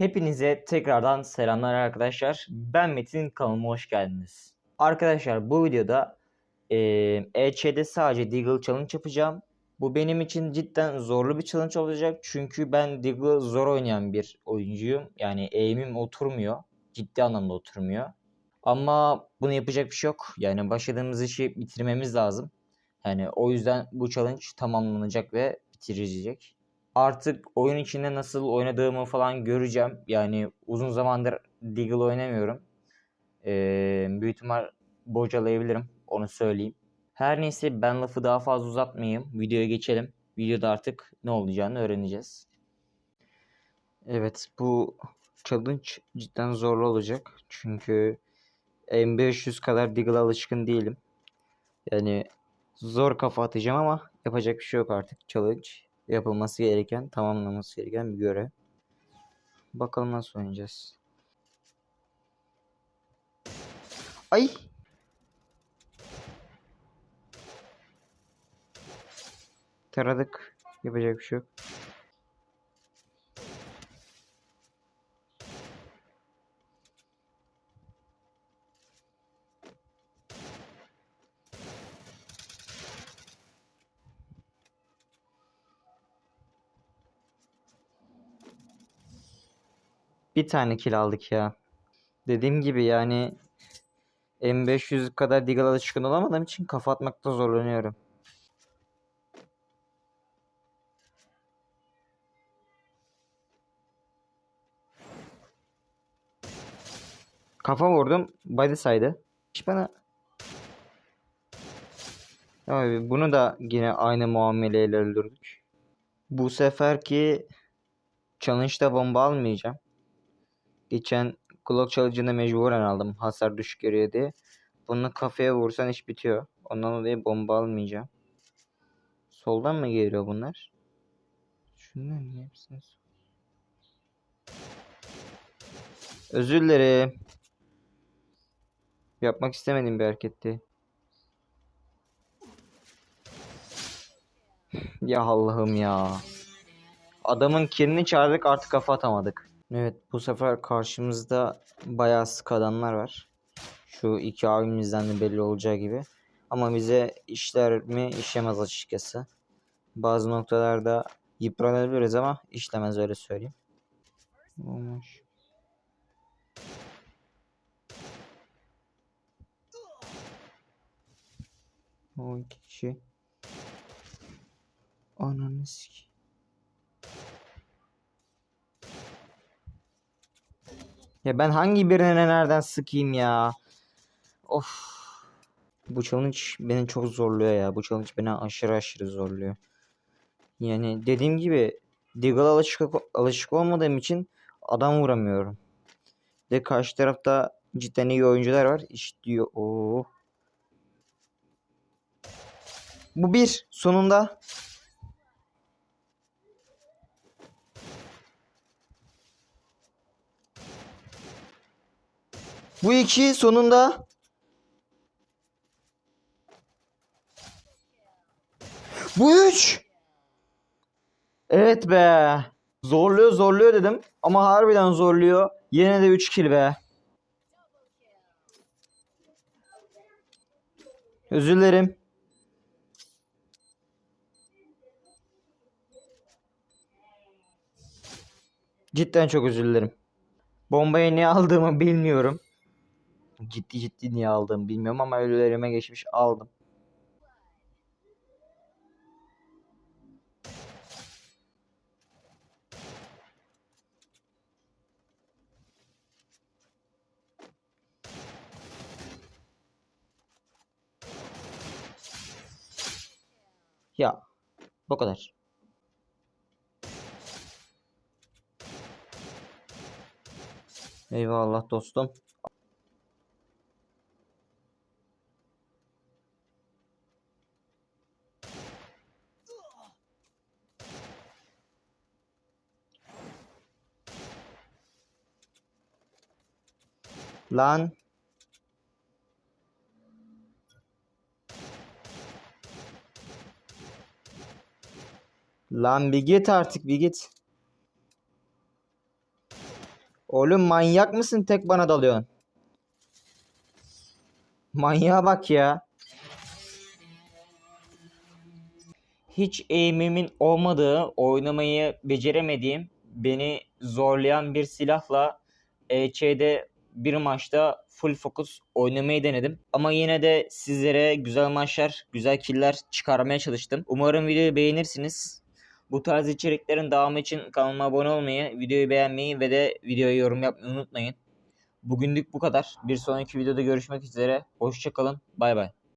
Hepinize tekrardan selamlar arkadaşlar. Ben Metin kanalıma hoş geldiniz. Arkadaşlar bu videoda EÇ'de sadece Deagle Challenge yapacağım. Bu benim için cidden zorlu bir challenge olacak. Çünkü ben Deagle'ı zor oynayan bir oyuncuyum. Yani aim'im oturmuyor. Ciddi anlamda oturmuyor. Ama bunu yapacak bir şey yok. Yani başladığımız işi bitirmemiz lazım. Yani o yüzden bu challenge tamamlanacak ve bitirilecek. Artık oyun içinde nasıl oynadığımı falan göreceğim. Yani uzun zamandır Deagle oynamıyorum. Ee, büyük ihtimal bocalayabilirim. Onu söyleyeyim. Her neyse ben lafı daha fazla uzatmayayım. Videoya geçelim. Videoda artık ne olacağını öğreneceğiz. Evet bu challenge cidden zorlu olacak. Çünkü M500 kadar Deagle'a alışkın değilim. Yani zor kafa atacağım ama yapacak bir şey yok artık. Challenge yapılması gereken, tamamlaması gereken bir görev. Bakalım nasıl oynayacağız. Ay! Taradık. Yapacak bir şey yok. Bir tane kill aldık ya. Dediğim gibi yani M500 kadar Deagle alışkın olamadığım için kafa atmakta zorlanıyorum. Kafa vurdum. Body saydı. Hiç bana... Abi bunu da yine aynı muameleyle öldürdük. Bu seferki challenge'da bomba almayacağım. Geçen Glock Challenge'ını mecburen aldım. Hasar düşük görüyor diye. Bunu kafaya vursan iş bitiyor. Ondan dolayı bomba almayacağım. Soldan mı geliyor bunlar? Şunlar niye hepsini Özür dilerim. Yapmak istemediğim bir hareketti. Ya Allah'ım ya. Adamın kirini çağırdık artık kafa atamadık. Evet bu sefer karşımızda bayağı sık adamlar var. Şu iki abimizden de belli olacağı gibi. Ama bize işler mi işlemez açıkçası. Bazı noktalarda yıpranabiliriz ama işlemez öyle söyleyeyim. Olmuş. O iki kişi. Ananı sikeyim. Ya ben hangi birine nereden sıkayım ya? Of. Bu challenge beni çok zorluyor ya. Bu challenge beni aşırı aşırı zorluyor. Yani dediğim gibi Deagle alışık, alışık olmadığım için adam vuramıyorum. De karşı tarafta cidden iyi oyuncular var. İşte diyor. Oo. Bu bir. Sonunda. Bu iki sonunda. Bu üç. Evet be. Zorluyor zorluyor dedim. Ama harbiden zorluyor. Yine de 3 kill be. Özür dilerim. Cidden çok özür dilerim. Bombayı niye aldığımı bilmiyorum. Ciddi ciddi niye aldığımı bilmiyorum ama ölülerime geçmiş aldım. Ya bu kadar. Eyvallah dostum. Lan. Lan bir git artık bir git. Oğlum manyak mısın tek bana dalıyorsun? Manyağa bak ya. Hiç eğimimin olmadığı, oynamayı beceremediğim, beni zorlayan bir silahla EÇ'de bir maçta full focus oynamayı denedim. Ama yine de sizlere güzel maçlar, güzel killer çıkarmaya çalıştım. Umarım videoyu beğenirsiniz. Bu tarz içeriklerin devamı için kanalıma abone olmayı, videoyu beğenmeyi ve de videoya yorum yapmayı unutmayın. Bugünlük bu kadar. Bir sonraki videoda görüşmek üzere. Hoşçakalın. Bay bay.